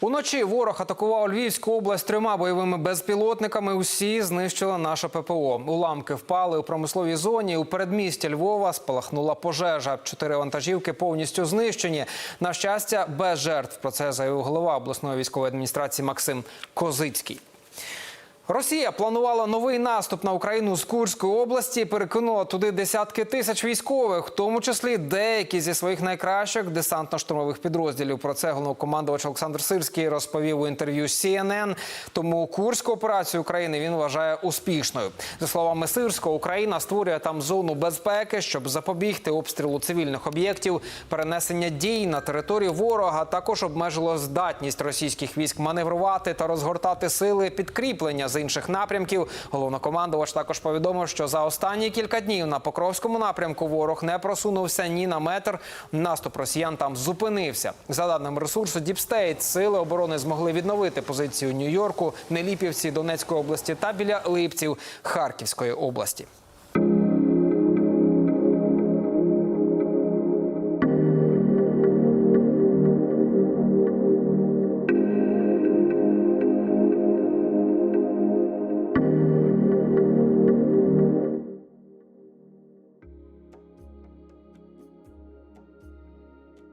Уночі ворог атакував Львівську область трьома бойовими безпілотниками. Усі знищила наша ППО. Уламки впали у промисловій зоні. У передмісті Львова спалахнула пожежа. Чотири вантажівки повністю знищені. На щастя, без жертв. Про це заявив голова обласної військової адміністрації Максим Козицький. Росія планувала новий наступ на Україну з Курської області. Перекинула туди десятки тисяч військових, в тому числі деякі зі своїх найкращих десантно-штурмових підрозділів. Про це головнокомандувач Олександр Сирський розповів у інтерв'ю CNN. Тому курську операцію України він вважає успішною. За словами Сирського, Україна створює там зону безпеки, щоб запобігти обстрілу цивільних об'єктів, перенесення дій на територію ворога. Також обмежило здатність російських військ маневрувати та розгортати сили підкріплення інших напрямків. Головнокомандувач також повідомив, що за останні кілька днів на Покровському напрямку ворог не просунувся ні на метр. Наступ росіян там зупинився. За даними ресурсу Діпстейт, сили оборони змогли відновити позицію Нью-Йорку, Неліпівці Донецької області та біля Липців Харківської області.